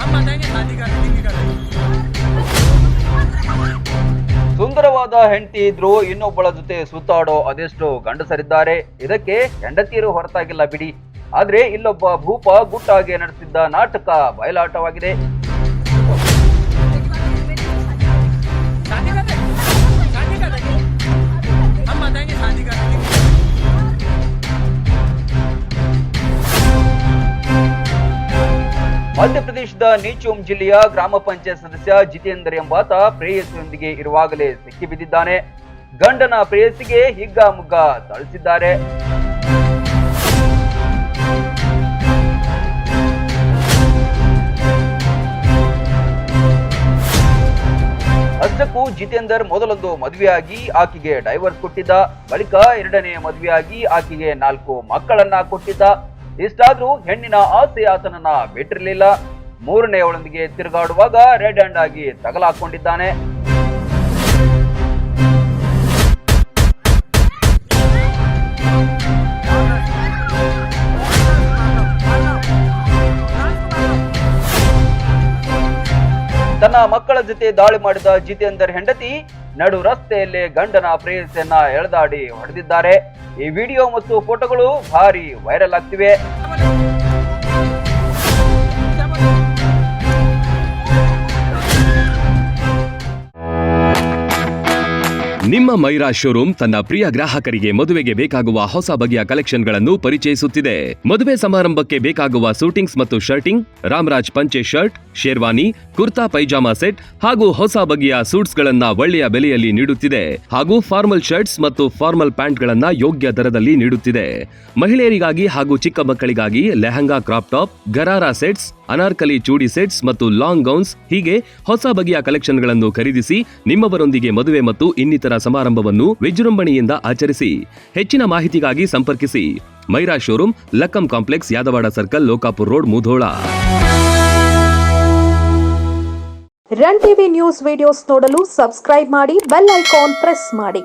हम बताएंगे शादी कर देंगे कर देंगे ಸುಂದರವಾದ ಹೆಂಡತಿ ಇದ್ರು ಇನ್ನೊಬ್ಬಳ ಜೊತೆ ಸುತ್ತಾಡೋ ಅದೆಷ್ಟು ಗಂಡಸರಿದ್ದಾರೆ ಇದಕ್ಕೆ ಹೆಂಡತಿಯರು ಹೊರತಾಗಿಲ್ಲ ಬಿಡಿ ಆದ್ರೆ ಇಲ್ಲೊಬ್ಬ ಭೂಪ ಗುಟ್ಟಾಗಿ ನಡೆಸಿದ್ದ ನಾಟಕ ಬಯಲಾಟವಾಗಿದೆ ಮಧ್ಯಪ್ರದೇಶದ ನೀಚೋಮ್ ಜಿಲ್ಲೆಯ ಗ್ರಾಮ ಪಂಚಾಯತ್ ಸದಸ್ಯ ಜಿತೇಂದರ್ ಎಂಬಾತ ಪ್ರೇಯಸಿಯೊಂದಿಗೆ ಇರುವಾಗಲೇ ಸಿಕ್ಕಿ ಬಿದ್ದಿದ್ದಾನೆ. ಗಂಡನ ಪ್ರೇಯಸಿಗೆ ಹಿಗ್ಗಾಮುಗ್ಗ ಥಳಿಸಿದ್ದಾರೆ. ಅಷ್ಟಕ್ಕೂ ಜಿತೇಂದರ್ ಮೊದಲೊಂದು ಮದುವೆಯಾಗಿ ಆಕೆಗೆ ಡೈವರ್ಸ್ ಕೊಟ್ಟಿದ್ದ. ಬಳಿಕ ಎರಡನೇ ಮದುವೆಯಾಗಿ ಆಕೆಗೆ ನಾಲ್ಕು ಮಕ್ಕಳನ್ನ ಕೊಟ್ಟಿದ್ದ. ಇಷ್ಟಾದ್ರೂ ಹೆಣ್ಣಿನ ಆಸೆ ಆತನನ್ನ ಬಿಟ್ಟಿರಲಿಲ್ಲ. ಮೂರನೆಯವಳೊಂದಿಗೆ ತಿರುಗಾಡುವಾಗ ರೆಡ್ ಹ್ಯಾಂಡ್ ಆಗಿ ತಗಲಾಕೊಂಡಿದ್ದಾನೆ. ತನ್ನ ಮಕ್ಕಳ ಜೊತೆ ದಾಳಿ ಮಾಡಿದ ಜಿತೇಂದರ್ ಹೆಂಡತಿ ನಡು ರಸ್ತೆಯಲ್ಲೇ ಗಂಡನ ಪ್ರೇಯಸಿಯನ್ನ ಎಳೆದಾಡಿ ಹೊಡೆದಿದ್ದಾರೆ. ಈ ವಿಡಿಯೋ ಮತ್ತು ಫೋಟೋಗಳು ಭಾರಿ ವೈರಲ್ ಆಗ್ತಿವೆ. ನಿಮ್ಮ ಮೈರಾ ಶೋರೂಮ್ ತನ್ನ ಪ್ರಿಯ ಗ್ರಾಹಕರಿಗೆ ಮದುವೆಗೆ ಬೇಕಾಗುವ ಹೊಸ ಬಗೆಯ ಕಲೆಕ್ಷನ್ಗಳನ್ನು ಪರಿಚಯಿಸುತ್ತಿದೆ. ಮದುವೆ ಸಮಾರಂಭಕ್ಕೆ ಬೇಕಾಗುವ ಸೂಟಿಂಗ್ಸ್ ಮತ್ತು ಶರ್ಟಿಂಗ್, ರಾಮರಾಜ್ ಪಂಚೆ ಶರ್ಟ್, ಶೇರ್ವಾನಿ, ಕುರ್ತಾ, ಪೈಜಾಮಾ ಸೆಟ್ ಹಾಗೂ ಹೊಸ ಬಗೆಯ ಸೂಟ್ಸ್ ಗಳನ್ನ ಒಳ್ಳೆಯ ಬೆಲೆಯಲ್ಲಿ ನೀಡುತ್ತಿದೆ ಹಾಗೂ ಫಾರ್ಮಲ್ ಶರ್ಟ್ಸ್ ಮತ್ತು ಫಾರ್ಮಲ್ ಪ್ಯಾಂಟ್ ಗಳನ್ನ ಯೋಗ್ಯ ದರದಲ್ಲಿ ನೀಡುತ್ತಿದೆ. ಮಹಿಳೆಯರಿಗಾಗಿ ಹಾಗೂ ಚಿಕ್ಕ ಮಕ್ಕಳಿಗಾಗಿ lehenga crop top, gharara sets, Anarkali chudi sets ಮತ್ತು ಲಾಂಗ್ ಗೌನ್ಸ್ ಹೀಗೆ ಹೊಸ ಬಗೆಯ ಕಲೆಕ್ಷನ್ಗಳನ್ನು ಖರೀದಿಸಿ ನಿಮ್ಮವರೊಂದಿಗೆ ಮದುವೆ ಮತ್ತು ಇನ್ನಿತರ ಸಮಾರಂಭವನ್ನು ವಿಜೃಂಭಣೆಯಿಂದ ಆಚರಿಸಿ, ಹೆಚ್ಚಿನ ಮಾಹಿತಿಗಾಗಿ ಸಂಪರ್ಕಿಸಿ. Myra showroom Lakkam complex, Yadawad circle, Lokapur road, Mudhol. Run TV news videos ನೋಡಲು ಸಬ್ಸ್ಕ್ರೈಬ್ ಮಾಡಿ, ಬೆಲ್ ಐಕಾನ್ ಪ್ರೆಸ್ ಮಾಡಿ.